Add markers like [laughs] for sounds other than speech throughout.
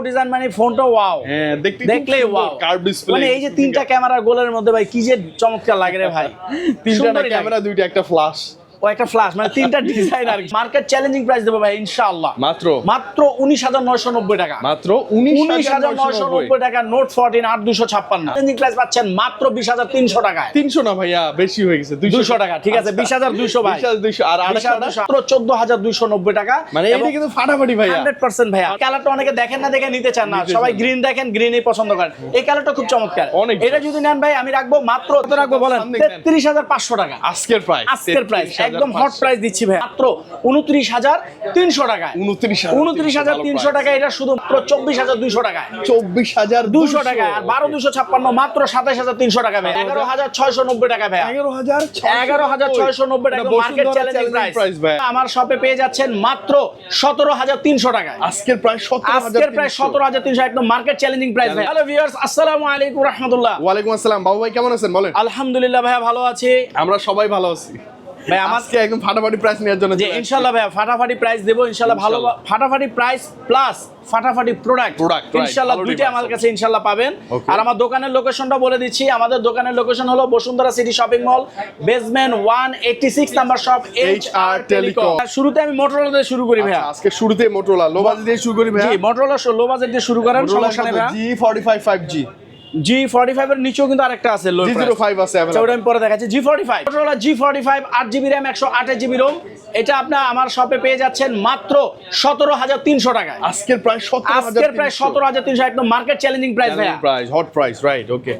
Design মানে ফোনটা wow হ্যাঁ দেখতে দেখলেই ওয়াও কার্ভ ডিসপ্লে মানে এই যে তিনটা ক্যামেরা গোলের মধ্যে ভাই কি যে চমৎকার লাগে রে ভাই। তিনটা ক্যামেরা। দুইটা একটা ফ্ল্যাশ ও একটা ফ্ল্যাশ মানে তিনটা ডিজাইন আর মার্কেট চ্যালেঞ্জিং প্রাইস দেবো ভাই ইনশাআল্লাহ। মাত্র? মাত্র উনিশ হাজার নয়শো নব্বই টাকা। মাত্র উনিশ হাজার নয়শো নব্বই। টাকা নোট ফোরটিন আট দুশো ছাপ্পান্ন। চ্যালেঞ্জিং প্রাইস পাচ্ছেন মাত্র বিশ হাজার তিনশো টাকায়। তিনশো না ভাইয়া বেশি হয়ে গেছে দুশো টাকা ঠিক আছে বিশ হাজার দুইশো ভাই। বিশ হাজার আর বিশ আড়াইশো দুইশো, মাত্র চোদ্দ হাজার দুইশো নব্বই টাকা। মানে এটা কিন্তু ফাটাফাটি ভাইয়া। হান্ড্রেড পার্সেন্ট ভাইয়া। কালারটা অনেকে দেখেন না দেখে নিতে চান না। সবাই গ্রিন দেখেন গ্রিনই পছন্দ করেন। এই কালারটা খুব চমৎকার। অনেক এটা যদি নেন ভাই আমি রাখব মাত্র রাখব বলেন? তেত্রিশ হাজার পাঁচশো টাকা। আজকের প্রাইস আজকের প্রাইস একদম হট প্রাইস দিচ্ছি ভাই মাত্র উনত্রিশ হাজার তিনশো টাকায়। উনত্রিশ উনত্রিশ হাজার তিনশো টাকা এটা শুধু মাত্র চব্বিশ হাজার দুইশো টাকায়। চব্বিশ হাজার দুশো টাকা আর বারো দুশো ছাপ্পান্ন মাত্র সাতাশ হাজার তিনশো টাকা ভাই এগারো হাজার ছয়শো নব্বই টাকা ভাই এগারো হাজার এগারো হাজার ছয়শো নব্বই টাকা মার্কেট চ্যালেঞ্জিং প্রাইস ভাই আমার শপে পেয়ে যাচ্ছেন মাত্র সতেরো হাজার তিনশো টাকায়। আজকের প্রায় সতেরো আজকের প্রায় সতেরো হাজার তিনশো একদম মার্কেট চ্যালেঞ্জিং প্রাইস ভাই হ্যালো ভিউয়ার্স আসসালামু আলাইকুম রহমতুল্লাহ। ওয়ালাইকুম আসসালাম। বাবু ভাই কেমন আছেন? বলেন। আলহামদুলিল্লাহ ভাইয়া ভালো আছি। আমরা সবাই ভালো আছি। ভাই আমার আজকে একদম ফাটাফাটি প্রাইস নেওয়ার জন্য যে ভাইয়া ফাটাফাটি প্রাইস দেবো ইনশাল্লাহ ভালো ফাটাফাটি প্রাইস প্লাস ফাটাফাটি প্রোডাক্ট ইনশাল্লাহ ভালো আমার কাছে ইনশাল্লাহ পাবেন। আর আমার দোকানের লোকেশনটা বলে দিচ্ছি আমাদের দোকানের লোকেশন হলো Bashundhara city shopping mall basement six number shop H R telecom. শুরুতে আমি মোটরোলা দিয়ে শুরু করি ভাইয়া। আচ্ছা, আজকে শুরুতে মোটরোলা লো বাজেট দিয়ে শুরু করি জি ভাইয়া মোটরোলা লো বাজেট দিয়ে শুরু করেন সমস্যা নেই G five five G forty five এর নিচেও কিন্তু আরেকটা আছে লো জিরো ফাইভ আছে আচ্ছা, ওটা আমি পরে দেখাচ্ছি। G forty five Motorola G forty five আট জিবি র্যাম একশো আঠাশ জিবি রোম এটা আপনার আমার শপে পেয়ে যাচ্ছেন মাত্র সতেরো হাজার তিনশো টাকায়। আজকের প্রায় সতেরো আজকের প্রায় সতেরো হাজার তিনশো একদম মার্কেট চ্যালেঞ্জিং প্রাইস ভাইয়া। Price hot price right okay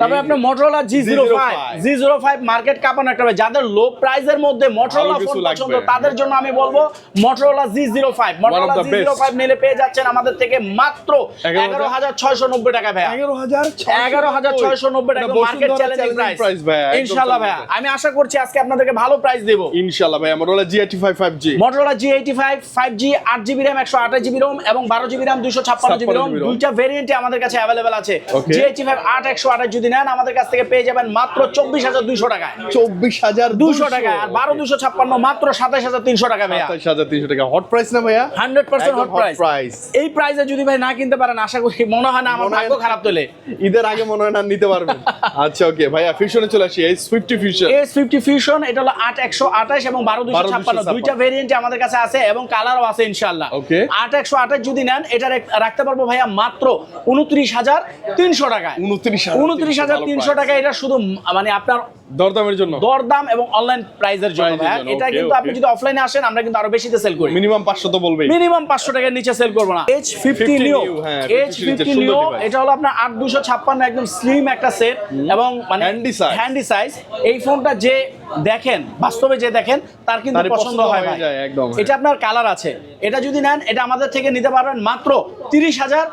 তবে আপনার Motorola G zero five G zero five market কাঁপানো একটা যাদের লো প্রাইসের মধ্যে মোটরোলা ফোন পছন্দ তাদের জন্য আমি বলব Motorola G zero five Motorola G zero five নিলে পেয়ে যাচ্ছেন আমাদের থেকে মাত্র এগারো হাজার। ছয়শো নব্বই টাকা ভাইয়া। এগারো হাজার এগারো হাজার ছয়শো নব্বই টাকা মার্কেট চ্যালেঞ্জিং প্রাইস ইনশাল্লাহ ভাইয়া আমি আশা করছি আজকে আপনাদেরকে ভালো প্রাইস দেবো। ইনশাল্লাহ ভাই Motorola G eighty five five G Motorola G eighty five five G আট জিবি র্যাম একশো আঠাশ জিবি রোম এবং বারো জিবি র্যাম দুইশো ছাপ্পান্ন জিবি রোম 56 দুইটা ভেরিয়েন্টে আমাদের কাছে অ্যাভেলেবেল আছে। জি এইটি ফাইভ আট একশো আঠাশ যদি নেন আমাদের কাছ থেকে পেয়ে যাবেন মাত্র চব্বিশ হাজার দুইশো টাকায়। চব্বিশ হাজার দুশো টাকা আর বারো দুশো ছাপ্পান্ন মাত্র সাতাশ হাজার তিনশো টাকা ভাইয়া। সাতাইশ হাজার তিনশো টাকা। হট প্রাইস না ভাইয়া? হান্ড্রেড পার্সেন্ট হট প্রাইস এই প্রাইসে যদি ভাই না কিনতে পারেন আশা করি মনে হয় না আমার ভাগ্য খারাপ তোলে। ঈদের আগে মনে হয় না নিতে পারবেন। [laughs] আচ্ছা ওকে ভাইয়া ফিউশনে চলে আসি। এই সুইফটি ফিউশন এস ফিফটি ফিউশন এটা হলো আট একশো আঠাশ এবং বারো দুশো ছাপ্পান্ন। দুইটা ভেরিয়েন্ট আমাদের কাছে আছে এবং কালারও আছে ইনশাল্লাহ Okay. আট একশো আঠাশ যদি নেন এটা রাখতে পারব ভাইয়া মাত্র উনত্রিশ হাজার তিনশো টাকায়। উনত্রিশ উনত্রিশ হাজার তিনশো টাকা এটা শুধু মানে আপনার দরদামের জন্য। দরদাম এবং অনলাইন প্রাইজের জন্য ভাইয়া জন্য, এটা কিন্তু আপনি যদি অফলাইনে আসেন আমরা কিন্তু আরও বেশিতে সেল করি। মিনিমাম পাঁচশো তো বলবেই। মিনিমাম পাঁচশো টাকার নিচে সেল করব না। এইচ ফিফটি 50 নিও হ্যাঁ, এইচ 50 ফিফটি নিও এটা হলো আপনার আট দুশো ছাপ্পান্ন একদম স্লিম একটা সেট এবং মানে হ্যান্ডি সাইজ হ্যান্ডি সাইজ এই ফোনটা যে দেখেন বাস্তবে যে দেখেন তার কিন্তু পছন্দ হয় ভাই। যায়, একদম, হ্যাঁ। এটা আপনার কালার আছে। এটা যদি নেন এটা আমাদের থেকে নিতে পারবেন মাত্র তিরিশ হাজার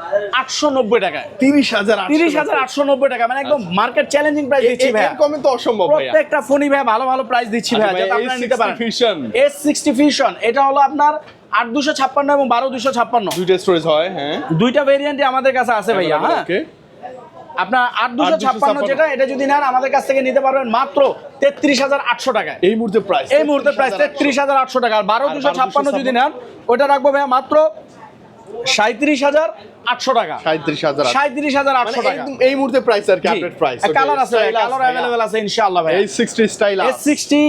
আটশো নব্বই টাকায়। তিরিশ হাজার তিরিশ হাজার আটশো নব্বই টাকা মানে একদম মার্কেট চ্যালেঞ্জিং প্রাইস দিচ্ছি ভাই কমে তো অসম্ভব প্রত্যেকটা ফোনই ভাই ভালো ভালো প্রাইস দিচ্ছি ভাই আচ্ছা যাতে আপনারা নিতে পারেন। এস সিক্সটি ফিউশন এটা হলো আপনার আট দুশো ছাপ্পান্ন এবং বারো দুশো ছাপ্পান্ন। দুইটা স্টোরেজ হয় হ্যাঁ। দুইটা ভেরিয়েন্টই আমাদের কাছে আছে ভাইয়া হ্যাঁ। ওকে আপনার আট দুশো ছাপ্পান্ন যেটা এটা যদি নেন আমাদের কাছ থেকে নিতে পারবেন মাত্র তেত্রিশ হাজার আটশো টাকা এই মুহূর্তে প্রাইস এই মুহূর্তে প্রাইস তেত্রিশ হাজার আটশো। টাকা। আর বারো দুশো ছাপ্পান্ন যদি নেন ওটা রাখব ভাইয়া মাত্র সাঁত্রিশ হাজার আটশো টাকা। সাঁত্রিশ হাজার সাঁত্রিশ হাজার আটশো টাকা। এই মুহূর্তে প্রাইস আর কি আপডেট প্রাইস কালার আছে কালার অ্যাভেলেবেল আছে। ইনশাআল্লাহ ভাই। এই sixty style S sixty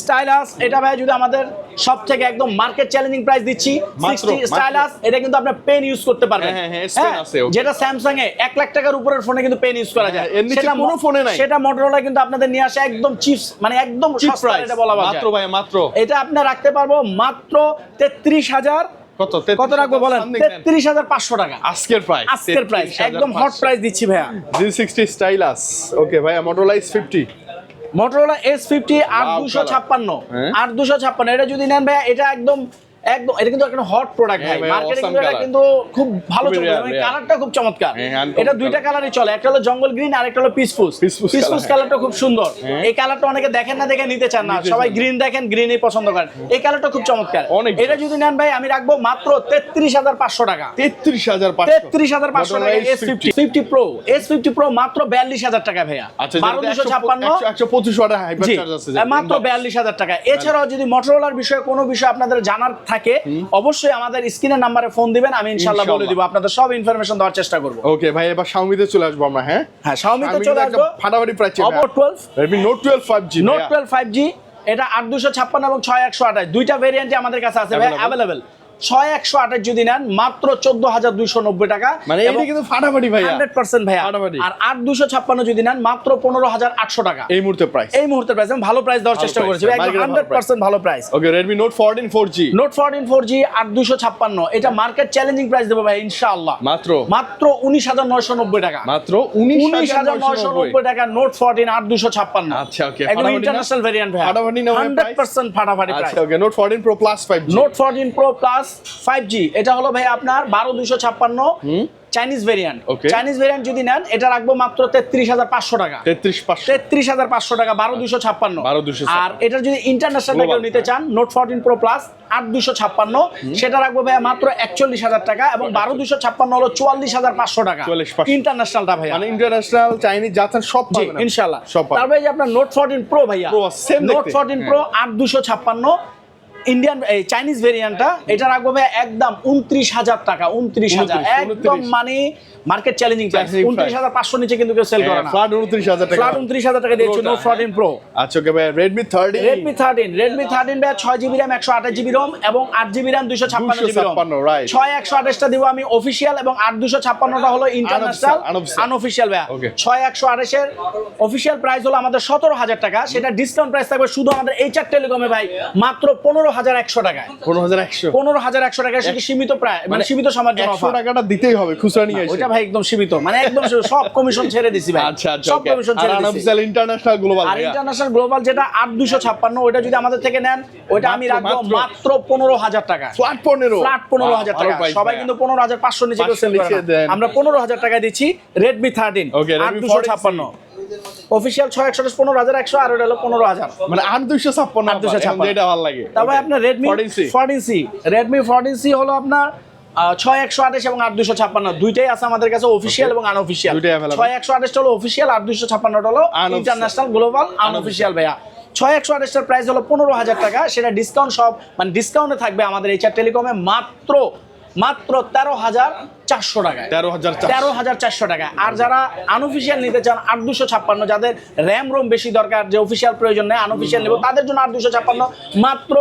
stylus এটা ভাই যদি আমাদের সব থেকে একদম মার্কেট চ্যালেঞ্জিং প্রাইস দিচ্ছি সিক্সটি স্টাইলাস এটা কিন্তু আপনি পেন ইউজ করতে পারবেন। হ্যাঁ, হ্যাঁ, হ্যাঁ. যেটা স্যামসাং এ এক লাখ টাকার উপরের ফোনে কিন্তু পেন ইউজ করা যায়। সেটা কোনো ফোনে নাই। সেটা মোটরোলা কিন্তু আপনাদের নিয়ে আসে একদম চিপস মানে একদম চিপ প্রাইস এটা বলা মাত্র ভাই মাত্র। এটা আপনি রাখতে পারব মাত্র তেত্রিশ হাজার কত? কত রাখব বলেন? তেত্রিশ হাজার পাঁচশো টাকা। আজকের প্রাইস আজকের প্রাইস একদম হট প্রাইস দিচ্ছি ভাইয়া। জি সিক্সটি স্টাইলাস। ওকে ভাইয়া Motorola S fifty Motorola S fifty আট দুশো ছাপ্পান্ন। হ্যাঁ। আট দুশো ছাপ্পান্ন। এটা যদি নেন ভাইয়া এটা একদম একদম এটা কিন্তু একটা হট প্রোডাক্ট হ্যাঁ ভাই মার্কেটে কিন্তু এটা কিন্তু খুব ভালো rare, মানে কালারটা খুব চমৎকার। হ্যাঁ, এটা দুইটা কালারই চলে একটা হলো জঙ্গল গ্রিন আর একটা হলো পিসফুস পিসফুস কালারটা খুব সুন্দর। হ্যাঁ। এই কালারটা অনেকে দেখেন না দেখে নিতে চান না। সবাই গ্রিন দেখেন গ্রিনই পছন্দ করেন। এই কালারটা খুব চমৎকার। এটা যদি নেন ভাই আমি রাখব মাত্র তেত্রিশ হাজার পাঁচশো টাকা। তেত্রিশ হাজার পাঁচশো। তেত্রিশ হাজার পাঁচশো টাকা S fifty fifty pro S fifty pro মাত্র বিয়াল্লিশ হাজার টাকা ভাইয়া। আচ্ছা বারো দুশো ছাপ্পান্ন। একশো পঁচিশ ওয়াটের হাইপার চার্জ আছে মাত্র বিয়াল্লিশ হাজার টাকা। এছাড়াও যদি মোটরোলার বিষয়ে কোনো বিষয় আপনাদের জানার থাকে অবশ্যই আমাদের স্ক্রিনের নাম্বারে ফোন দিবেন আমি ইনশাআল্লাহ বলে দিব। আপনাদের সব ইনফরমেশন দেওয়ার চেষ্টা করব। ওকে ভাই এবার শাওমিতে চলে আসব আমরা হ্যাঁ? হ্যাঁ Xiaomi তে চলে আসব। ফাটাফাটি price Oppo 12 Redmi note twelve five G note twelve five G এটা আট দুশো ছাপ্পান্ন এবং ছয় একশো আঠাশ। দুইটা ভেরিয়েন্টই আমাদের কাছে আছে ভাই अवेलेबल অ্যাভেলেবেল ছয় একশো আঠাশ যদি নেন মাত্র চোদ্দ হাজার দুইশো নব্বই টাকা মানে এটা কিন্তু ফাটাফাটি ভাইয়া। হান্ড্রেড পার্সেন্ট ফাটাফাটি। আর আট দুশো ছাপ্পান্ন যদি নেন মাত্র পনেরো হাজার আটশো টাকা। এই মুহূর্তে প্রাইস এই মুহূর্তে প্রাইস আমি ভালো প্রাইস দেওয়ার চেষ্টা করেছি হান্ড্রেড পার্সেন্ট ভালো price okay Redmi note fourteen four G note fourteen four G আট দুশো ছাপ্পান্ন। এটা মার্কেট চ্যালেঞ্জিং প্রাইস দেবো ভাই ইনশাআল্লাহ। মাত্র? মাত্র উনিশ হাজার নয়শো নব্বই টাকা। মাত্র উনিশ হাজার নয়শো নব্বই। টাকা নোট ফোরটিন আট দুশো ছাপ্পান্ন। আচ্ছা, okay, একদম? ইন্টারন্যাশনাল ভেরিয়েন্ট ভাই ফাটাফাটি না হান্ড্রেড পার্সেন্ট ফাটাফাটি প্রাইস আচ্ছা okay note fourteen pro plus five note fourteen pro plus five G এটা হলো ভাই আপনার বারো দুশো ছাপ্পান্ন চাইনিজ ভেরিয়েন্ট চাইনিজ ভেরিয়েন্ট যদি নেন এটা রাখব মাত্র তেত্রিশ হাজার পাঁচশো টাকা। তেত্রিশ হাজার পাঁচশো টাকা বারো দুশো ছাপ্পান্ন। 12,256 আর এটা যদি ইন্টারন্যাশনাল কেউ নিতে চান নোট ফোরটিন প্রো প্লাস আট দুশো ছাপ্পান্ন। সেটা রাখব ভাইয়া মাত্র একচল্লিশ হাজার টাকা এবং বারো দুশো ছাপ্পান্ন হলো চুয়াল্লিশ হাজার পাঁচশো টাকা। 44,500 ইন্টারন্যাশনালটা ভাইয়া। মানে ইন্টারন্যাশনাল চাইনিজ যাচ্ছেন সব পাবেন ইনশাল্লাহ। তারপরে যে আপনার নোট ফোরটিন প্রো ভাইয়া। নোট। ফোরটিন প্রো আট দুশো ছাপ্পান্ন। ইন্ডিয়ান এই চাইনিজ ভেরিয়েন্টটা এটা রাখব ভাই একদম উনত্রিশ হাজার টাকা উনত্রিশ হাজার। একদম মানে মার্কেট চ্যালেঞ্জিং প্রাইস উনত্রিশ হাজার পাঁচশো নিচে কিন্তু কেউ সেল করে না। ফ্ল্যাট উনত্রিশ হাজার টাকা। ফ্ল্যাট উনত্রিশ হাজার টাকা দিয়েছে Pro-টা, নোট ফোরটিন প্রো আচ্ছা ওকে ভাই Redmi thirty Redmi thirteen Redmi thirteen ভাই ছয় জিবি র্যাম একশো আঠাশ জিবি রোম এবং আট জিবি র্যাম দুশো ছাপ্পান্ন জিবি রোম 256, right. ছয় একশো আঠাশটা দিব আমি অফিসিয়াল এবং আট দুশো ছাপ্পান্নটা হলো ইন্টারন্যাশনাল. Unofficial Okay. ছয় একশো আঠাশের অফিসিয়াল প্রাইস হলো আমাদের সতেরো হাজার টাকা। সেটা ডিসকাউন্ট প্রাইস থাকবে শুধু আমাদের এই চার টেলিকমে ভাই। মাত্র পনেরো হাজার একশো টাকায়। পনেরো হাজার একশো। পনেরো হাজার একশো টাকা সেটা সীমিত প্রায় মানে সীমিত সময়ের জন্য একশো টাকাটা দিতেই হবে খুচরা নিয়ে ওইটা ভাই একদম সীমিত। মানে একদম সব কমিশন ছেড়ে দিছি ভাই। আচ্ছা আচ্ছা সব কমিশন ছেড়ে দিছি। ইন্টারন্যাশনাল গ্লোবাল আর ইন্টারন্যাশনাল গ্লোবাল যেটা আট দুশো ছাপ্পান্ন ওইটা যদি আমাদের থেকে নেন ওইটা আমি রাখব মাত্র। পনেরো হাজার টাকা। ফ্ল্যাট পনেরো। ফ্ল্যাট পনেরো হাজার টাকা। সবাই কিন্তু পনেরো হাজার পাঁচশো নিচে কেউ 500 sell করে নিচে না। দেন। আমরা পনেরো হাজার টাকা দিচ্ছি রেডমি থার্টিন আট দুশো 14C ছাপ্পান্ন অফিসিয়াল ছয় একশো পনেরো হাজার একশো আর ওটা হলো পনেরো হাজার। মানে আট দুইশো ছাপ্পান্ন 856 এটা ভালো লাগে। তারপরে আপনার Redmi 14C fourteen C Redmi fourteen C হলো আপনার ছয় একশো আঠাশ এবং আট দুশো ছাপ্পান্ন। দুইটাই আছে আমাদের কাছে অফিসিয়াল এবং আনঅফিসিয়াল। ছয় একশো আঠাশটা হলো অফিসিয়াল আট দুশো ছাপ্পান্নটা হলো ইন্টারন্যাশনাল গ্লোবাল আনঅফিসিয়াল ভাইয়া। ছয় একশো আঠাশটার প্রাইস হলো পনেরো হাজার টাকা। সেটা ডিসকাউন্ট সব মানে ডিসকাউন্টে থাকবে আমাদের এইচআর টেলিকমে মাত্র মাত্র তেরো হাজার চারশো টাকায়। তেরো হাজার তেরো হাজার চারশো টাকায়। আর যারা আনঅফিসিয়াল নিতে চান আট দুশো ছাপ্পান্ন যাদের র্যাম রোম বেশি দরকার যে অফিসিয়াল প্রয়োজন নেই আনঅফিসিয়াল নেব তাদের জন্য আট দুশো ছাপ্পান্ন মাত্র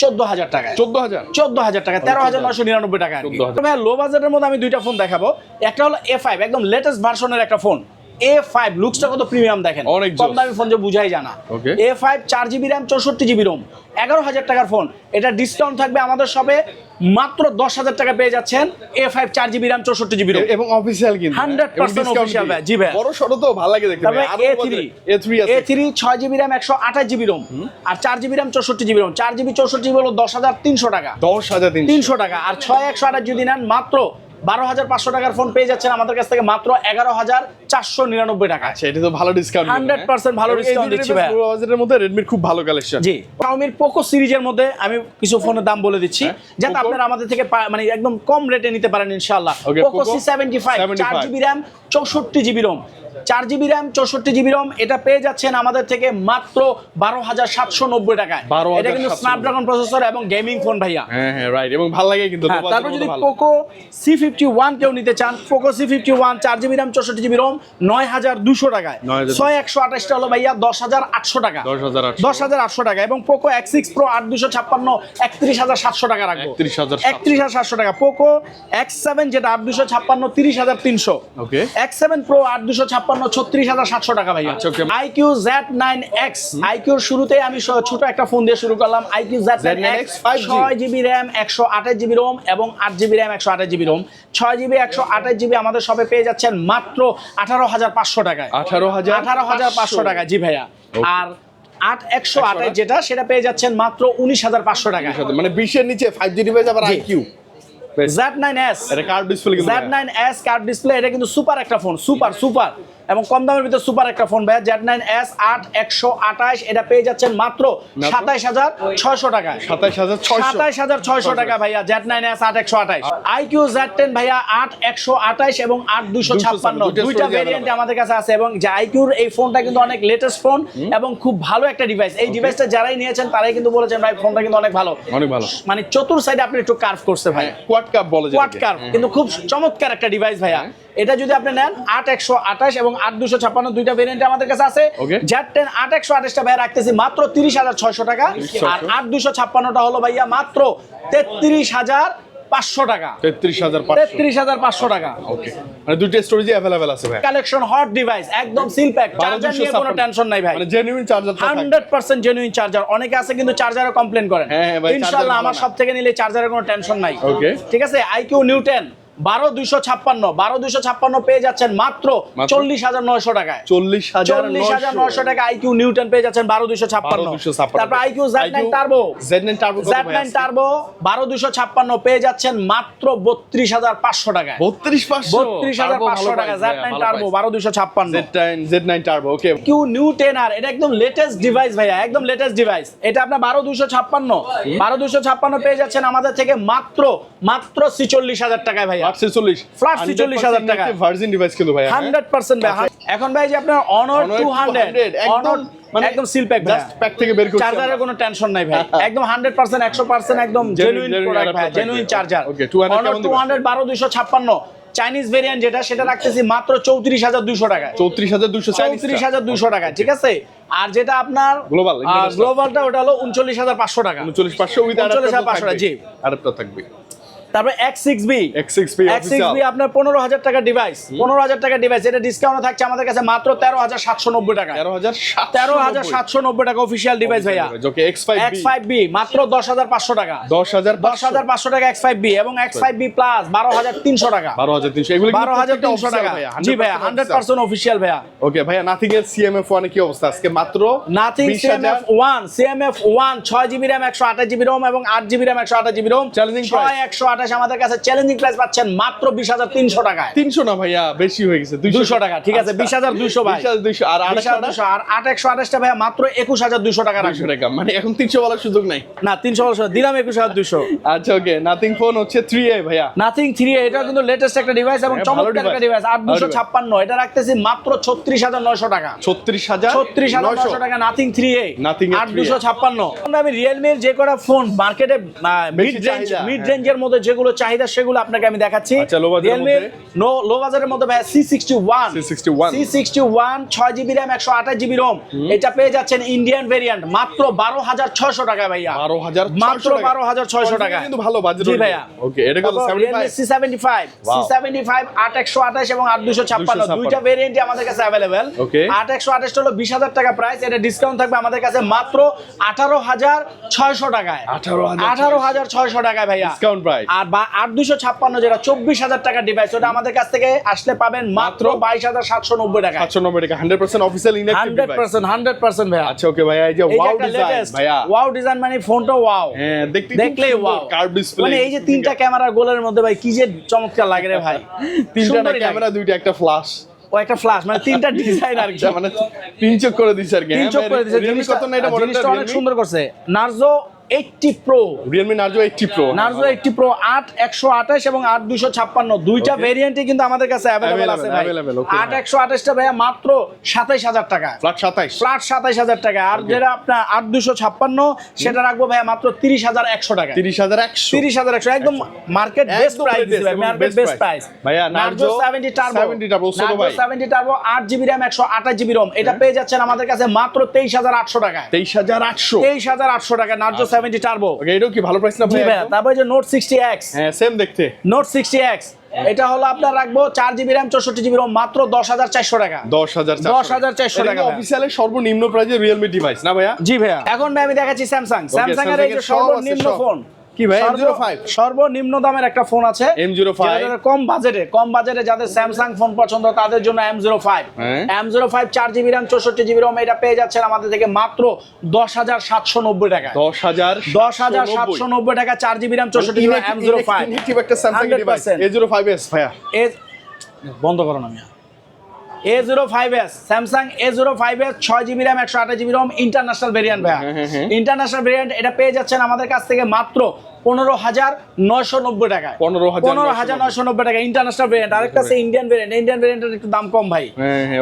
চোদ্দ হাজার টাকা চোদ্দ হাজার? চোদ্দ হাজার টাকা তেরো হাজার নশো নিরানব্বই টাকা 14,000 লো বাজারের মধ্যে আমি দুইটা ফোন দেখাবো। একটা হলো এ ফাইভ একদম লেটেস্ট ভার্সনের একটা ফোন এ ফাইভ লুকসটা কত প্রিমিয়াম দেখেন। অনেক কম দামি ফোন যে বুঝাই জানা এ ফাইভ চার জিবি র্যাম চৌষট্টি জিবি রোম এগারো হাজার টাকার ফোন এটা ডিসকাউন্ট থাকবে আমাদের সবে মাত্র দশ হাজার টাকা পেয়ে যাচ্ছেন এ ফাইভ চার জিবি র্যাম চৌষট্টি জিবি রোম এবং অফিসিয়াল কিন্তু। 100% official ভাই, জি ভাই। বড় সড়ো তো ভালো লাগে দেখতে A three A three A three ছয় জিবি র্যাম একশো আঠাশ জিবি রোম আর চার জিবি র্যাম চৌষট্টি জিবি রোম চার জিবি চৌষট্টি জিবি হলো দশ হাজার তিনশো টাকা। দশ হাজার তিনশো টাকা। আর ছয় একশো আঠাশ যদি নেন মাত্র বারো হাজার পাঁচশো টাকার ফোন পেয়ে যাচ্ছেন আমাদের কাছ থেকে মাত্র এগারো হাজার চারশো নিরানব্বই টাকা। আচ্ছা এটা তো ভালো ডিসকাউন্ট 100% ভালো ডিসকাউন্ট দিচ্ছি ভাই। বাজেটের মধ্যে রেডমির খুব ভালো কালেকশন জি শাওমির পোকো সিরিজের মধ্যে আমি কিছু ফোনের দাম বলে দিচ্ছি হ্যাঁ, যাতে আপনারা আমাদের থেকে মানে একদম কম রেটে নিতে পারেন ইনশাআল্লাহ। পোকো সি সেভেন্টি ফাইভ 75 চার জিবি র্যাম চৌষট্টি জিবি রোম চার জিবি র্যাম চৌষট্টি জিবি রোম এটা পেয়ে যাচ্ছেন আমাদের থেকে মাত্র বারো হাজার সাতশো নব্বই টাকায়। 12,790 এটা কিন্তু স্ন্যাপড্রাগন প্রসেসর এবং গেমিং ফোন ভাইয়া। হ্যাঁ হ্যাঁ রাইট এবং ভালো লাগে কিন্তু হ্যাঁ, তারপর যদি পোকো সি ফিফটি ওয়ান কেউ নিতে চান পোকো সি ফিফটি ওয়ান চার জিবি র্যাম চৌষট্টি জিবি রোম নয় হাজার দুশো টাকায়। ছয় একশো আঠাশটা হলো ভাইয়া দশ হাজার আটশো টাকা। 10,800 দশ হাজার আটশো টাকা এবং পোকো এক্স সিক্স প্রো আট দুশো ছাপ্পান্ন একত্রিশ হাজার সাতশো টাকা রাখব। 31,700 একত্রিশ হাজার সাতশো টাকা। পোকো এক্স সেভেন যেটা আট দুশো ছাপ্পান্ন তিরিশ হাজার তিনশো। Okay. এক্স সেভেন প্রো আট দুশো ছাপ্পান্ন ছত্রিশ হাজার সাতশো টাকা okay. IQOO Z nine X আইকিউর শুরুতেই আমি ছোট একটা ফোন দিয়ে শুরু করলাম। আইকিউ জেড নাইন এক্স ছয় জিবি র্যাম একশো আঠাশ জিবি রোম এবং আট জিবি র্যাম একশো আঠাশ জিবি রোম ছয় জিবি একশো আঠাশ জিবি আমাদের সবে পেয়ে যাচ্ছেন মাত্র আঠারো হাজার পাঁচশো টাকায়। 18,500 আঠারো হাজার পাঁচশো। টাকা জি ভাইয়া। আর আট একশো আঠাশ যেটা সেটা পেয়ে যাচ্ছেন মাত্র উনিশ হাজার পাঁচশো টাকা মানে বিশের নিচে ফাইভ জি ডিভাইস আবার। আইকিউ জেড নাইন এস এটা কার্ড ডিসপ্লে কিন্তু Z nine S curved display এটা কিন্তু সুপার একটা ফোন সুপার সুপার এবং কম দামের ভিতরে সুপার একটা ফোন ভাইয়া জেড নাইন এস আট একশো আঠাশ। এটা পেয়ে যাচ্ছেন মাত্র সাতাইশ হাজার ছয়শো টাকায়। সাতাইশ হাজার সাতাইশ হাজার ছয়শো টাকা ভাইয়া জেড নাইন এস আট একশো আঠাইশ আইকিউ জেড টেন ভাইয়া আট একশো আঠাইশ এবং আট দুশো ছাপ্পান্ন। দুইটা ভেরিয়েন্ট আমাদের কাছে আছে এবং যে আইকিউর এই ফোনটা কিন্তু অনেক লেটেস্ট ফোন এবং খুব ভালো একটা ডিভাইস এই ডিভাইসটা যারাই নিয়েছেন তারাই কিন্তু বলেছেন ভাই ফোনটা কিন্তু অনেক ভালো। অনেক ভালো। মানে চতুর সাইডে আপনি একটু কার্ভ করছে ভাই। কোয়াড কাপ বলে কোয়াড কার্ভ কিন্তু খুব চমৎকার একটা ডিভাইস ভাইয়া। এটা যদি আপনি নেন আট একশো আঠাশ এবং আট দুশো ছাপ্পান্ন দুইটা ভেরিয়েন্ট আমাদের কাছে আছে। জ্যাট টেন আট একশো আঠাশটা ভাইয়া রাখতেছি মাত্র তিরিশ হাজার ছয়শো টাকা। আর আট দুশো ছাপ্পান্নটা হলো ভাইয়া মাত্র তেত্রিশ হাজার পাঁচশো টাকা। তেত্রিশ হাজার তেত্রিশ হাজার পাঁচশো টাকা। ওকে মানে দুইটা স্টোরেজে অ্যাভেলেবেল আছে ভাই কালেকশন হট ডিভাইস একদম সিল প্যাক চার্জার নিয়ে কোনো টেনশন নাই ভাই। মানে genuine charger hundred percent genuine charger অনেকে আছে কিন্তু চার্জারে কমপ্লেন করেন। হ্যাঁ, হ্যাঁ ভাই, আমার সব থেকে নিলে চার্জারের কোনো টেনশন নাই. ঠিক আছে? আইকিউ নিউটেন বারো দুইশো ছাপ্পান্ন বারো দুইশো ছাপ্পান্ন পেয়ে যাচ্ছেন মাত্র? চল্লিশ হাজার নয়শো টাকায়। চল্লিশ হাজার চল্লিশ হাজার নয়শো টাকা আইকিউ নিউটন পেয়ে যাচ্ছেন বারো দুইশো ছাপ্পান্ন। তারপর iQOO Z nine turbo Z nine turbo Z nine turbo বারো দুইশো ছাপ্পান্ন পেয়ে যাচ্ছেন মাত্র বত্রিশ হাজার পাঁচশো টাকায়। বত্রিশ পাঁচশো? বত্রিশ হাজার পাঁচশো টাকা জেড নাইন টার্বো বারো দুইশো ছাপ্পান্ন। Z nine turbo okay Q new ten আর এটা একদম লেটেস্ট ডিভাইস ভাইয়া একদম লেটেস্ট ডিভাইস এটা আপনার বারো দুশো ছাপ্পান্ন। বারো দুশো ছাপ্পান্ন পেয়ে যাচ্ছেন আমাদের থেকে মাত্র মাত্র ছিচল্লিশ হাজার টাকায় ভাইয়া। আটশো চল্লিশ Flat 46,000 টাকা। ভার্জিন ডিভাইস কিন্তু ভাই হান্ড্রেড পার্সেন্ট ভাই। এখন ভাই যে আপনার অনর Honor টু হান্ড্রেড 200, অনর মানে একদম সিল প্যাক জাস্ট প্যাক থেকে বের করতে চার্জারের কোনো টেনশন নাই ভাই। [laughs] একদম হান্ড্রেড পার্সেন্ট একশো পার্সেন্ট একদম জেনুইন প্রোডাক্ট ভাই জেনুইন চার্জার Okay, 200 কেমন টু দিবেন? হান্ড্রেড বারো দুশো ছাপ্পান্ন। চাইনিজ ভেরিয়েন্ট যেটা সেটা রাখতেছি মাত্র চৌত্রিশ হাজার দুশো টাকা চৌত্রিশ হাজার দুশো চৌত্রিশ হাজার দুশো টাকা ঠিক আছে? আর যেটা আপনার international। গ্লোবালটা ওটা হলো উনচল্লিশ হাজার পাঁচশো টাকা। উনচল্লিশ পাঁচশো উইথ 39,500 জি। আরেকটা থাকবে। তারপর X six B X six P X six B আপনার পনেরো হাজার টাকা ডিভাইস পনেরো হাজার টাকা ডিভাইস এটা ডিসকাউন্ট থাকছে আমাদের কাছে মাত্র তেরো হাজার সাতশো নব্বই টাকা। তেরো হাজার তেরো হাজার সাতশো নব্বই টাকা অফিসিয়াল ডিভাইস ভাইয়া। X five X five B মাত্র দশ হাজার পাঁচশো টাকা। দশ হাজার দশ হাজার পাঁচশো টাকা এক্স ফাইভ বি এবং এক্স ফাইভ বি প্লাস বারো হাজার তিনশো টাকা। বারো হাজার তিনশো এগুলো বারো হাজার তিনশো টাকা। জি ভাইয়া হান্ড্রেড পার্সেন্ট অফিসিয়াল ভাইয়া। ওকে ভাইয়া নাথিং এর সিএমএফ ওয়ানে কি অবস্থা? আজকে মাত্র Nothing 20,000 CMF one CMF one ছয় জিবি র্যাম একশো আঠাশ জিবি রোম এবং আট জিবি র্যাম একশো আঠাশ জিবি রোম Challenging ছয় একশো আঠাশ আমাদের কাছে চ্যালেঞ্জিং প্রাইস পাচ্ছেন মাত্র বিশ হাজার তিনশো টাকায়। তিনশো না ভাইয়া বেশি হয়ে গেছে দুইশো টাকা ঠিক আছে বিশ হাজার দুইশো দুইশো আর আট একশো আঠাশটা ভাইয়া মাত্র একুশ হাজার দুইশো টাকা টাকা মানে এখন তিনশো বলার সুযোগ নাই। না তিনশো বছর দিলাম একুশ হাজার দুইশো। আচ্ছা ওকে নাথিং ফোন হচ্ছে থ্রি এ ভাইয়া। নাথিং থ্রি এটা কিন্তু লেটেস্ট একটা ডিভাইস এবং হ্যাঁ, চমৎকার একটা ডিভাইস আট দুশো ছাপ্পান্ন এটা রাখতেছি মাত্র ছত্রিশ হাজার নয়শো টাকা। ছত্রিশ হাজার ছত্রিশ হাজার নয়শো টাকা নাথিং থ্রি এ এ আট 3A দুশো ছাপ্পান্ন। আমি রিয়েলমির যে কটা ফোন মার্কেটে মিড রেঞ্জ মিড। রেঞ্জের মধ্যে যেগুলো চাহিদা সেগুলো আপনাকে আমি দেখাচ্ছি। আচ্ছা, low budget এর রিয়েলমির নো লো বাজারের মধ্যে ভাই C sixty one C sixty one ছয় জিবি র্যাম একশো আঠাশ জিবি রোম এটা পেয়ে যাচ্ছেন ইন্ডিয়ান ভেরিয়েন্ট মাত্র বারো হাজার ছয়শো টাকা ভাইয়া। বারো হাজার মাত্র বারো হাজার ছয়শো টাকা। কিন্তু ভালো বাজেট ভাইয়া। ওকে এটা কত C seventy five C seventy five আট একশো আঠাশ এবং আট দুশো ছাপ্পান্ন। দুইটা ভেরিয়েন্টই আমাদের কাছে অ্যাভেলেবেল. আট একশো আঠাশ হলো বিশ হাজার টাকা প্রাইস এটা ডিসকাউন্ট থাকবে আমাদের কাছে মাত্র আঠারো হাজার ছয়শো টাকায়। আঠারো হাজার ছয়শো টাকায় ভাইয়া। ডিসকাউন্ট প্রাইস আর বা আট দুশো ছাপ্পান্ন যেটা চব্বিশ হাজার টাকা ডিভাইস ওটা আমাদের কাছ থেকে আসলে পাবেন মাত্র বাইশ হাজার সাতশো নব্বই টাকা সাতশো নব্বই টাকা hundred percent official hundred percent hundred percent ভাইয়া। আচ্ছা ওকে ভাইয়া এই যে ওয়াও ডিজাইন ভাইয়া। ওয়াও ডিজাইন মানে ফোনটা ওয়াও হ্যাঁ দেখতে দেখলেই ওয়াও কার্ভ ডিসপ্লে মানে এই যে তিনটা ক্যামেরা গোলের মধ্যে ভাই কি যে চমৎকার লাগে রে ভাই। [laughs] তিনটা ক্যামেরা দুইটা একটা ফ্ল্যাশ ও একটা ফ্ল্যাশ মানে তিনটা [laughs] ডিজাইন আর কি। মানে তিন চোখ করে দিছে আর কি তিন চোখ করে দিয়েছে রিয়েলমি জিনিসটা কত না এটা জিনিসটা অনেক সুন্দর করছে। Narzo eighty pro Realme Narzo 80 pro Narzo eighty pro আট একশো আঠাশ এবং আট দুশো ছাপ্পান্ন। দুইটা. ভেরিয়েন্টই কিন্তু আমাদের কাছে অ্যাভেলেবেল আছে আট একশো আঠাশটা ভাইয়া মাত্র সাতাইশ হাজার টাকা ফ্ল্যাট 27 ফ্ল্যাট সাতাইশ হাজার টাকা আর যেটা আপনার আট দুশো ছাপ্পান্ন সেটা রাখব ভাইয়া মাত্র তিরিশ হাজার একশো টাকা 30100 তিরিশ হাজার একশো। একদম market best price market best price ভাইয়া, Narzo Narzo 70 turbo 70 turbo. 70 turbo 8 GB RAM 128 GB ROM এটা পেয়ে যাচ্ছেন আমাদের কাছে মাত্র 23800 টাকায়। 23800 23800 টাকা নার্জো 70 টার্বো ওকে এটাও কি ভালো প্রাইস না জি ভাই ভাইয়া তারপরে যে নোট 60x হ্যাঁ সেম দেখতে। নোট 60x এটা হলো আপনার রাখব 4 জিবি র‍্যাম 64 জিবি রম মাত্র 10400 টাকা। 10400 10,400 টাকা। ভাইয়া। অফিসিয়ালে সর্বনিম্ন প্রাইজে রিয়েলমি ডিভাইস না ভাইয়া? জি ভাইয়া। এখন ভাই আমি দেখাচ্ছি স্যামসাং স্যামসাং এর এই যে সর্বনিম্ন ফোন কি ভাই, সর্বনিম্ন দামের একটা ফোন আছে। M05? যাদের কম বাজেটে কম বাজেটে যাদের স্যামসাং ফোন পছন্দ তাদের জন্য M zero five. M zero five চার জিবি র্যাম চৌষট্টি জিবি রম এটা পেয়ে যাচ্ছেন আমাদের থেকে মাত্র দশ হাজার সাতশো নব্বই টাকা 10000 দশ হাজার সাতশো নব্বই টাকা চার জিবি র্যাম চৌষট্টি জিবি এম জিরো ফাইভ একটা স্যামসাং ডিভাইস A05s ভাইয়া। বন্ধ করো না মিয়া। A zero five S Samsung A zero five S ছয় জিবি র্যাম একশো আঠাশ জিবি রম ইন্টারন্যাশনাল ভেরিয়েন্ট ভাইয়া হ্যাঁ, হ্যাঁ, হ্যাঁ। ইন্টারন্যাশনাল ভেরিয়েন্ট এটা পেয়ে যাচ্ছেন আমাদের কাছ থেকে মাত্র পনেরো হাজার নয়শো নব্বই টাকায়। 15,990 পনেরো হাজার নয়শো নব্বই টাকা ইন্টারন্যাশনাল ভেরিয়েন্ট আরেকটা আছে ইন্ডিয়ান ভেরিয়েন্ট ইন্ডিয়ান ভেরিয়েন্টের একটু দাম কম ভাই। হ্যাঁ, হ্যাঁ।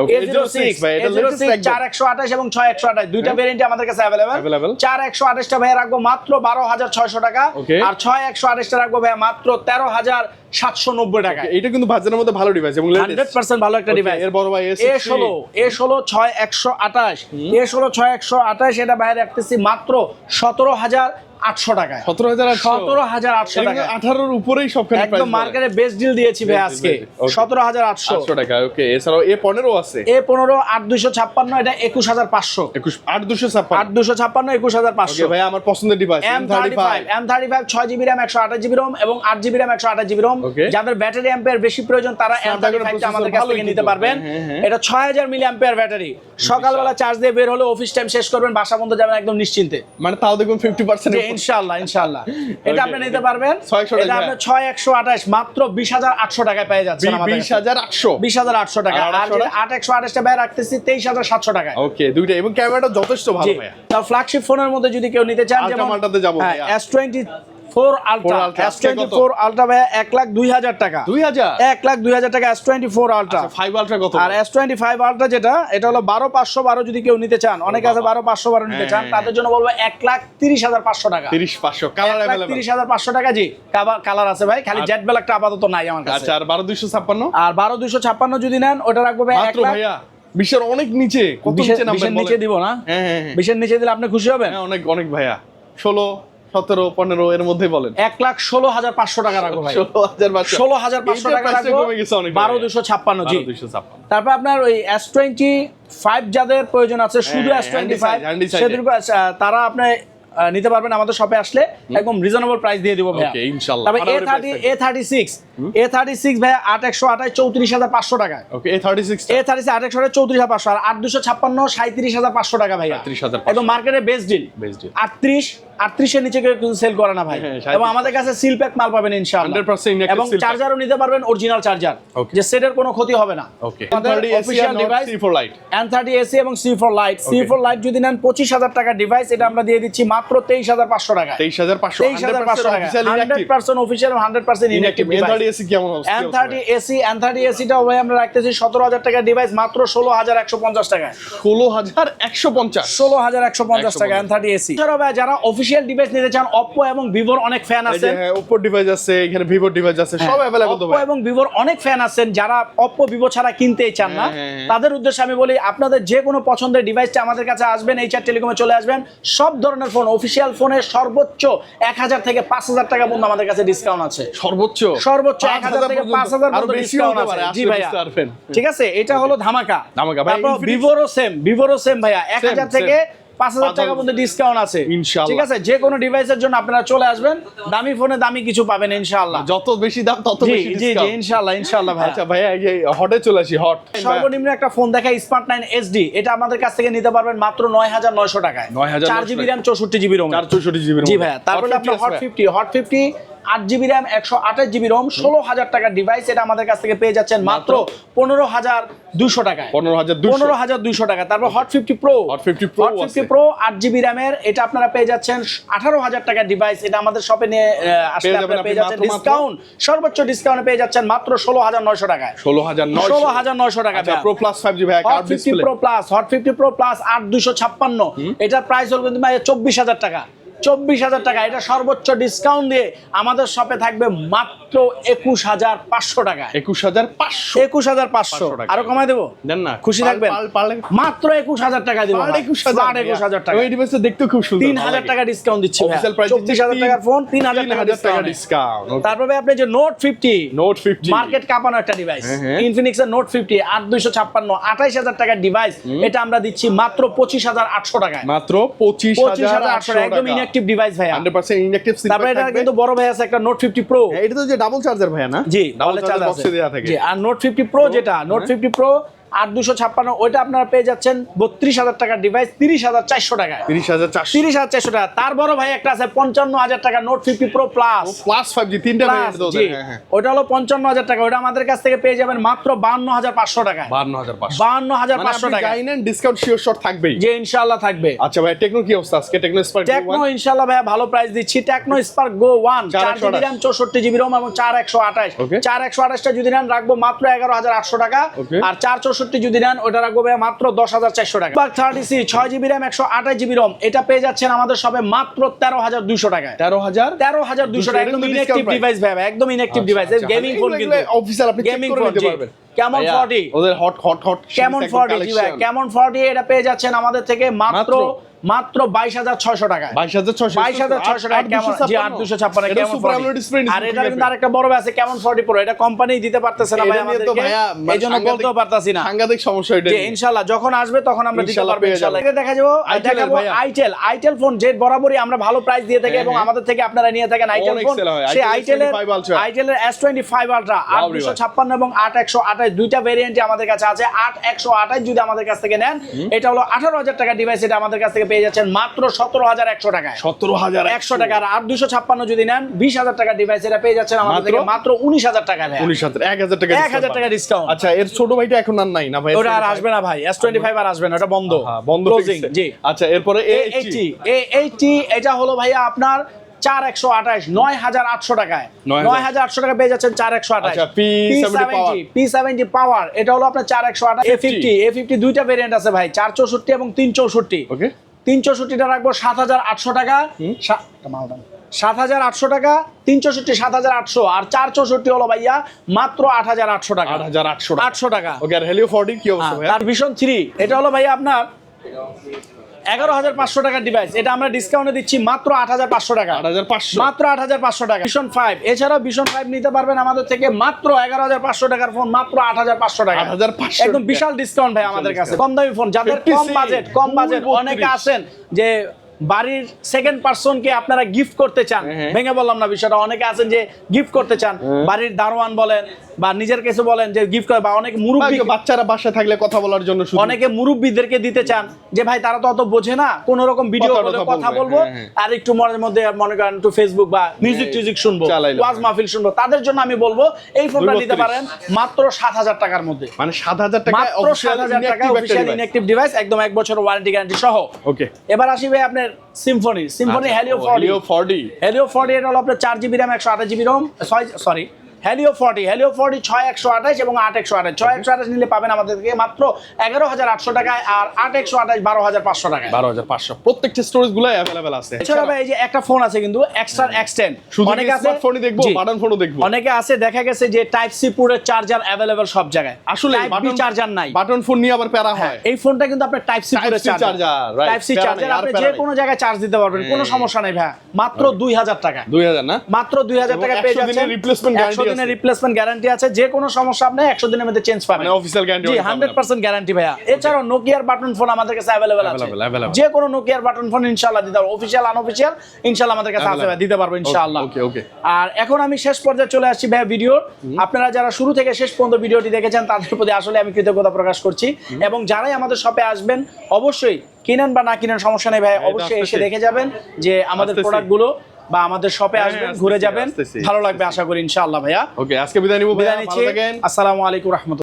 চার একশো আঠাশ এবং ছয় একশো আঠাশ দুইটা ভেরিয়েন্টই আমাদের কাছে অ্যাভেলেবেল চার একশো আঠাশটা ভাইয়া রাখব মাত্র বারো হাজার ছয়শো টাকা। আর ছয় একশো আঠাশটা রাখব ভাইয়া মাত্র তেরো হাজার সাতশো নব্বই টাকা। এটা কিন্তু বাজারের মধ্যে ভালো ডিভাইস এবং হান্ড্রেড পার্সেন্ট ভালো একটা ডিভাইস এর বড় ভাই এ ষোলো এ ষোলো ছয় একশো আঠাশ। এ ষোলো ছয় একশো আঠাশ এটা বাইরে রাখতেছি মাত্র সতেরো হাজার আটশো টাকায়। সতেরো হাজার সতেরো হাজার আটশো টাকা আঠারোর উপরেই সবখানে একদম মার্কেটে বেস্ট ডিল দিয়েছি ভাই আজকে। সতেরো হাজার আটশো। টাকা ওকে এছাড়াও এ পনেরো আছে। এ পনেরো আট দুইশো ছাপ্পান্ন এটা একুশ হাজার পাঁচশো। একুশ আট দুশো আট দুশো ছাপ্পান্ন একুশ হাজার পাঁচশো। ভাই আমার পছন্দের device M thirty five M thirty five ছয় জিবি র্যাম একশো আঠাশ জিবি রোম এবং আট জিবি র্যাম একশো আঠাশ জিবি রোম যাদের ব্যাটারি অ্যাম্পেয়ার বেশি প্রয়োজন তারা এম থার্টি ফাইভটা আমাদের কাছ থেকে নিতে। পারবেন। হ্যাঁ, হ্যাঁ। এটা ছয় হাজার মিলি অ্যাম্পেয়ার ব্যাটারি সকালবেলা চার্জ দিয়ে বের হলে অফিস টাইম শেষ করবেন বাসা বন্ধ যাবেন একদম নিশ্চিন্তে। মানে তাও দেখুন ফিফটি পার্সেন্ট ইনশাআল্লাহ ইনশাআল্লাহ। এটা আপনি নিতে পারবেন। 600 টাকা। আপনি 6128 মাত্র 20800 টাকায় পেয়ে যাচ্ছেন আমাদের 20800 20800 টাকা। আর 8128 টা ব্যয় রাখতেছি সাতশো টাকা ওকে দুইটা এবং ক্যামেরাটা যথেষ্ট ভালো ফ্ল্যাগশিপ ফোনের মধ্যে যদি কেউ নিতে চান যেমন হ্যাঁ, S23 four ultra. S twenty four ultra ভাইয়া এক লাখ দুই হাজার টাকা। দুই হাজার? এক লাখ দুই হাজার টাকা S twenty four ultra. Five ultra কত? আর এস টোয়েন্টি ফাইভ আলট্রা যেটা এটা হলো বারো পাঁচশো বারো যদি কেউ নিতে চান। অনেকে আছে বারো পাঁচশো বারো নিতে চান হ্যাঁ। তাদের জন্য বলব এক লাখ তিরিশ হাজার পাঁচশো টাকা। তিরিশ পাঁচশো কালার তিরিশ হাজার পাঁচশো টাকা জি কালার আছে ভাই খালি জেট ব্ল্যাকটা আপাতত নাই আমার কাছে। আচ্ছা আর বারো দুইশো ছাপ্পান্ন? আর বারো দুশো ছাপ্পান্ন যদি নেন ওটা রাখব ভাই এক লাখ। ভাইয়া বিশের অনেক নিচে কত নিচে নামবেন নিচে দিব না? হ্যাঁ হ্যাঁ হ্যাঁ। বিশের নিচে দিলে আপনি খুশি হবেন? হ্যাঁ অনেক অনেক ভাইয়া। ষোলো সতেরো পনেরো এর মধ্যেই বলেন। এক লাখ ষোলো হাজার পাঁচশো টাকা রাখব ভাই। ষোলো হাজার পাঁচশো। টাকা অনেক বারো দুশো ছাপ্পান্ন জি। তারপর আপনার ওই এস টোয়েন্টি ফাইভ যাদের প্রয়োজন আছে শুধু এস টোয়েন্টি ফাইভ তারা আপনি আহ, নিতে পারবেন আমাদের শপে আসলে একদম রিজনেবল প্রাইস দিয়ে দিব ভাইয়া। Okay, ইনশাল্লাহ। তবে এ ফাটাফাটি thirty price A thirty six A thirty six ভাইয়া আট একশো আঠাশ চৌত্রিশ হাজার পাঁচশো টাকায়। Okay A thirty six A thirty আট একশো চৌত্রিশ হাজার পাঁচশো আর আট দুশো ছাপ্পান্ন সাঁত্রিশ হাজার পাঁচশো টাকা ভাইয়া। 37,500 একদম মার্কেটে বেস্ট ডিল Best deal। আটত্রিশ আটত্রিশের নিচে কিন্তু সেল করে না ভাই। হ্যাঁ, এবং আমাদের কাছে সিল প্যাক মাল পাবেন ইনশাআল্লাহ। এবং চার্জারও নিতে পারবেন অরিজিনাল চার্জার যে সেটের কোনো ক্ষতি হবে না। ওকে আমাদের device C four lite N thirty AC এবং C four lite C four lite যদি নেন পঁচিশ হাজার টাকা ডিভাইস এটা আমরা দিয়ে দিচ্ছি মাত্র তেইশ হাজার পাঁচশো টাকা তেইশ হাজার পাঁচশো তেইশ হাজার পাঁচশো টাকা hundred percent official hundred percent inactive A thirty AC কেমন N thirty AC N thirty এসিটা ভাই আমরা রাখতেছি সতেরো হাজার টাকার ডিভাইস মাত্র ষোলো হাজার একশো পঞ্চাশ টাকায়। ষোলো হাজার একশো পঞ্চাশ। ষোলো হাজার একশো পঞ্চাশ টাকা এন থার্টি এসি এছাড়াও ভাই অফিসিয়াল ডিভাইস নিতে চান অপ্পো এবং ভিভোর অনেক ফ্যান এই আছেন। হ্যাঁ ওপোর ডিভাইস আছে এখানে ভিভোর ডিভাইস আছে সব অ্যাভেলেবল তো অপ্পো ভাই। এবং ভিভোর অনেক ফ্যান আছেন যারা অপ্পো ভিভো ছাড়া কিনতেই চান না। হ্যাঁ, হ্যাঁ, হ্যাঁ। তাদের উদ্দেশ্যে আমি বলি আপনাদের যে কোনো পছন্দের ডিভাইসটা আমাদের কাছে আসবেন এইচআর টেলিকমে চলে আসবেন। সব ধরনের ফোন অফিসিয়াল ফোনের সর্বোচ্চ এক হাজার থেকে পাঁচ হাজার টাকা পর্যন্ত আমাদের কাছে ডিসকাউন্ট আছে। সর্বোচ্চ? সর্বোচ্চ পাঁচ এক হাজার থেকে পর্যন্ত। পাঁচ হাজার আরও পর্যন্ত ডিসকাউন্ট আছে। জি ভাইয়া। ঠিক আছে? এটা হলো ধামাকা। ধামাকা। ভাই, ভিভোরও সেম ভিভোরও সেম ভাইয়া। এক Same, হাজার same। থেকে পাঁচ হাজার পাঁচ টাকা। পর্যন্ত ডিসকাউন্ট আছে। ইনশাআল্লাহ। ঠিক আছে যে কোনো ডিভাইসের জন্য আপনারা চলে আসবেন। দামি ফোনে দামি কিছু পাবেন ইনশাআল্লাহ। যত বেশি দাম তত বেশি জি ইনশাআল্লাহ ইনশাআল্লাহ ভাই আচ্ছা ভাইয়া এই হটে চলে আসি হট সর্বনিম্ন একটা ফোন দেখায় স্মার্ট নাইন এসডি এটা আমাদের কাছ থেকে নিতে পারবেন মাত্র নয় হাজার নয়শো টাকায়। 9,900 চার জিবি র্যাম চৌষট্টি জিবি রোম চার চৌষট্টি জিবি জি ভাইয়া তারপরে আপনার হট ফিফটি হট ফিফটি আট জিবি র্যাম একশো আঠাশ জিবি রোম ষোলো হাজার টাকার ডিভাইস এটা আমাদের কাছ থেকে পেয়ে যাচ্ছেন মাত্র পনেরো হাজার দুশো টাকায়। পনেরো হাজার পনেরো হাজার দুইশো টাকা তারপর hot fifty pro Hot 50 Pro hot fifty pro আট জিবি র্যামের এটা আপনারা পেয়ে যাচ্ছেন আঠারো হাজার টাকার ডিভাইস এটা আমাদের শপে নিয়ে আসলে পেয়ে আপনারা পেয়ে যাচ্ছেন ডিসকাউন্ট সর্বোচ্চ ডিসকাউন্টে পেয়ে যাচ্ছেন মাত্র ষোলো হাজার নয়শো টাকায়। ষোলো হাজার ষোলো হাজার নয়শো টাকা প্রো প্লাস ফাইভ জি ভাইয়া hot fifty pro plus hot fifty pro plus আট দুশো ছাপ্পান্ন। এটার প্রাইস হল কিন্তু চব্বিশ হাজার টাকা। চব্বিশ হাজার টাকা। এটা সর্বোচ্চ ডিসকাউন্ট দিয়ে আমাদের শপে থাকবে মাত্র একুশ হাজার পাঁচশো টাকা একুশ হাজার পাঁচশো। একুশ হাজার পাঁচশো। আরও কমাই দেবো? দেন না। খুশি থাকবেন? মাত্র একুশ হাজার টাকা দিব একুশ হাজার একুশ হাজার টাকা। ওই ডিভাইসটা দেখতে খুব সুন্দর। তিন হাজার টাকা ডিসকাউন্ট দিচ্ছি চব্বিশ হাজার টাকার ফোন তিন হাজার টাকা ডিসকাউন্ট তারপরে আপনি যে note fifty note fifty market কাঁপানো একটা ডিভাইস। ইনফিনিক্স এর নোট ফিফটি আট দুইশো ছাপ্পান্ন আঠাইশ হাজার টাকার ডিভাইস এটা আমরা দিচ্ছি মাত্র পঁচিশ হাজার আটশো টাকায়। মাত্র পঁচিশ হাজার আটশো একদম ইনঅ্যাক্টিভ ডিভাইস ভাইয়া। হান্ড্রেড পার্সেন্ট ইনঅ্যাক্টিভ তারপরে এটা কিন্তু বড় ভাই আছে একটা নোট ফিফটি প্রো এটা তো যে ডাবল চার্জার ভাইয়া না? জি ডাবল চার্জার চার্জ বক্সে দেয়া থাকে। জি আর নোট ফিফটি প্রো যেটা নোট ফিফটি প্রো আট দুশো ছাপ্পান্ন ওইটা আপনারা পেয়ে যাচ্ছেন বত্রিশ হাজার টাকার ডিভাইস তিরিশ হাজার চারশো টাকায়। তিরিশ হাজার চারশো। তিরিশ হাজার চারশো টাকা। তার বড় ভাই একটা আছে পঞ্চান্ন হাজার টাকা note fifty pro plus plus five G. তিনটা হ্যাঁ হ্যাঁ। ওটা হলো পঞ্চান্ন হাজার টাকা। ওটা আমাদের কাছ থেকে পেয়ে যাবেন মাত্র বান্ন হাজার পাঁচশো। টাকা বান্ন হাজার বান্ন হাজার পাঁচশো টাকা ডিসকাউন্ট শিওর শর্ট থাকবে যে ইনশাল্লাহ থাকবে। আচ্ছা ভাই টেকনো কি অবস্থা? আজকে টেকনো স্পার্ক টেকনো ইনশাল্লাহ ভাইয়া ভালো প্রাইস দিচ্ছি। টেকনো স্পার্ক গো ওয়ান চার জিবি। র্যাম চৌষট্টি জিবি রোম এবং চার একশো আঠাশ. চার একশো আঠাশটা যদি নেন রাখব মাত্র এগারো হাজার আটশো টাকা। আর চার চৌষট্টি যদি নেন ওটা রাখব মাত্র দশ হাজার চারশো টাকা। স্পার্ক থার্টি সি ছয় জিবি র্যাম একশো আঠাশ জিবি রম এটা পেয়ে যাচ্ছেন আমাদের সবে মাত্র তেরো হাজার দুশো টাকায়। তেরো হাজার তেরো হাজার দুশো টাকা একদম ইনএক্টিভ ডিভাইস ভাই একদম ইনএক্টিভ ডিভাইস গেমিং ফোন কিন্তু। অফিসিয়াল আপনি গেমিং ফোন পারবেন। কেমন ভাইয়া, ফর্টি ওদের হট হট হট কেমন ফর্টি জি ভাই কেমন ফর্টি এটা পেয়ে যাচ্ছেন আমাদের থেকে মাত্র মাত্র? বাইশ হাজার ছয়শো টাকা বাইশ হাজার ছয়শো বাইশ হাজার ছয়শো টাকা কেমন? জি আট দুশো ছাপ্পান্ন কেমন আর এটা কিন্তু আরেকটা বড় আছে কেমন ফর্টি প্রো এটা কোম্পানি দিতে পারতেছে না ভাই আমাদেরকে। এই জন্য বলতেও পারতাছি না। সাংঘাতিক সমস্যা এটা যখন আসবে তখন আমরা দিতে পারব দেখা যাব। দেখাবো আইটেল আইটেল ফোন যে বরাবরই আমরা ভালো প্রাইস দিয়ে থাকি হ্যাঁ, এবং হ্যাঁ। আমাদের থেকে আপনারা নিয়ে থাকেন আইটেল ফোন সেই আইটেলের আইটেলের এস টোয়েন্টি ফাইভ আলট্রা আট দুশো ছাপ্পান্ন এবং আট একশো আঠাশ দুইটা ভেরিয়েন্টই আমাদের কাছে আছে। আট একশো আঠাশ যদি আমাদের কাছ থেকে নেন এটা হলো আঠারো হাজার টাকা ডিভাইস এটা আমাদের কাছ থেকে পেয়ে যাচ্ছেন মাত্র সতেরো হাজার একশো টাকায়। সতেরো হাজার একশো। টাকা আর দুশো ছাপ্পান্ন যদি নেন বিশ হাজার টাকা ডিভাইস এটা পেয়ে যাচ্ছেন আমাদের? থেকে মাত্র উনিশ হাজার টাকা ভাই উনিশ হাজার এক হাজার টাকা এক হাজার টাকা ডিসকাউন্ট আচ্ছা এর ছোট ভাইটা এখন আর নাই না ভাই? ওটা আর আসবে না ভাই এস টোয়েন্টি ফাইভ আর আসবে না ওটা বন্ধ। বন্ধ ক্লোজিং জি। আচ্ছা এরপরে এ এইটি এইটি এটা হলো ভাইয়া আপনার চার একশো আঠাশ নয় হাজার আটশো টাকায়। নয় হাজার। আটশো টাকা পেয়ে যাচ্ছেন চার একশো আঠাশ। P70 power। পি সেভেন্টি পাওয়ার এটা হলো আপনার চার একশো আঠাশ এ ফিফটি এ ফিফটি দুইটা ভেরিয়েন্ট আছে ভাই চার চৌষট্টি এবং তিন চৌষট্টি। ওকে তিন চৌষট্টিটা রাখব সাত হাজার আটশো টাকা। সা- একটা মাল দাও। সাত হাজার আটশো টাকা তিন চৌষট্টি সাত হাজার আটশো আর চার চৌষট্টি হলো ভাইয়া মাত্র আট হাজার আটশো টাকা। আট হাজার আটশো আটশো টাকা। ওকে আর হেলিও ফোরটি কি অবস্থা ভাই ভিশন থ্রি এটা হলো ভাইয়া আপনার এগারো হাজার পাঁচশো টাকার ডিভাইস এটা আমরা ডিসকাউন্টে দিচ্ছি মাত্র আট হাজার পাঁচশো টাকা। আট হাজার পাঁচশো। মাত্র আট হাজার পাঁচশো টাকা। ভীষণ ফাইভ এছাড়াও ভীষণ ফাইভ নিতে পারবেন আমাদের থেকে মাত্র এগারো হাজার পাঁচশো টাকার ফোন মাত্র আট হাজার পাঁচশো টাকা। 8,500 একদম বিশাল ডিসকাউন্ট ভাই আমাদের কাছে। কম দামি ফোন যাদের কম বাজেট কম বাজেট অনেকে আছেন যে বাড়ির সেকেন্ড পার্সনকে আপনারা গিফট করতে চান হ্যাঁ। ভেঙে বললাম না বিষয়টা অনেকে আছেন যে গিফট করতে চান বাড়ির দারোয়ান বলেন বা নিজের কিছু বলেন যে গিফট করে বা অনেক মুরব্বী বাচ্চারা বাসায় থাকলে কথা বলার জন্য অনেকে মুরব্বীদেরকে দিতে চান যে ভাই তারা তো অত বোঝে না কোন রকম ভিডিও কথা বলে কথা বলব। হ্যাঁ, হ্যাঁ। আর একটু মনের মধ্যে মনে করেন একটু ফেসবুক বা মিউজিক টিউজিক শুনব ওয়াজ মাহফিল শুনব। তাদের জন্য আমি বলব এই ফোনটা নিতে 232 পারেন মাত্র সাত হাজার টাকার মধ্যে। মানে সাত হাজার টাকা সাত হাজার টাকা অফিসিয়াল ইনএক্টিভ ডিভাইস একদম এক বছর ওয়ারেন্টি গ্যারান্টি সহ। ওকে এবার আসি ভাই আপনার Symphony Symphony Helio forty Helio forty Helio forty এটা হলো আপনার চার জিবি র্যাম একশো আঠাশ GB ROM sorry Helio forty Helio forty ছয় একশো আঠাশ এবং আট একশো আঠাশ। ছয় একশো আঠাশ নিলে পাবেন আমাদের থেকে মাত্র এগারো হাজার আটশো টাকায় আর আট একশো আঠাশ বারো হাজার পাঁচশো টাকায়। বারো হাজার পাঁচশো। প্রত্যেকটা স্টোরেজগুলো অ্যাভেলেবেল আছে। এছাড়া ভাই এই যে একটা ফোন আছে কিন্তু এক্সট্রা এক্সটেন্ড শুধু অনেকে আছে স্মার্টফোনই দেখব। বাটন ফোনও দেখব? অনেকে আছে দেখা গেছে যে টাইপ সি পুরের চার্জার অ্যাভেলেবেল সব জায়গায়। আসলে টাইপ বি চার্জার নাই। বাটন ফোন নিয়ে আবার প্যারা হয় এই ফোনটা কিন্তু আপনার টাইপ সি পুরের চার্জার টাইপ সি চার্জার আপনি যে কোনো জায়গায় চার্জ দিতে পারবেন কোনো হ্যাঁ। সমস্যা নাই ভাই মাত্র দুই হাজার টাকা দুই হাজার না? মাত্র দুই হাজার টাকা পেয়ে যাচ্ছেন একশো guarantee দিনের রিপ্লেসমেন্ট গ্যারান্টি আছে যে কোনো সমস্যা আপনি একশো দিনের মধ্যে চেঞ্জ পাবেন। মানে অফিসিয়াল গ্যারান্টি জি হান্ড্রেড পার্সেন্ট গ্যারান্টি ভাইয়া। এছাড়াও নোকিয়ার বাটন ফোন আমাদের কাছে অ্যাভেলেবেল আছে. যে কোনো নোকিয়ার বাটন ফোন ইনশাআল্লাহ দিতে পারব। অফিসিয়াল আনঅফিসিয়াল ইনশাআল্লাহ আমাদের কাছে আছে দিতে পারব ইনশাআল্লাহ। ওকে ওকে আর এখন আমি শেষ পর্যায়ে চলে আসছি ভাই ভিডিওর আপনারা যারা শুরু থেকে শেষ পর্যন্ত ভিডিওটি দেখেছেন তাদের প্রতি আসলে আমি কৃতজ্ঞতা প্রকাশ করছি। এবং যারাই আমাদের শপে আসবেন অবশ্যই কিনেন বা না কিনেন সমস্যা নেই ভাই অবশ্যই এসে দেখে যাবেন যে আমাদের। প্রোডাক্টগুলো বা আমাদের শপে হ্যাঁ, আসবেন ঘুরে যাবেন। ভালো লাগবে আশা করি ইনশাআল্লাহ ভাইয়া। ওকে আজকে বিদায় নিব বিদায় নিচ্ছি। আসসালামু আলাইকুম রহমতুল্লাহ।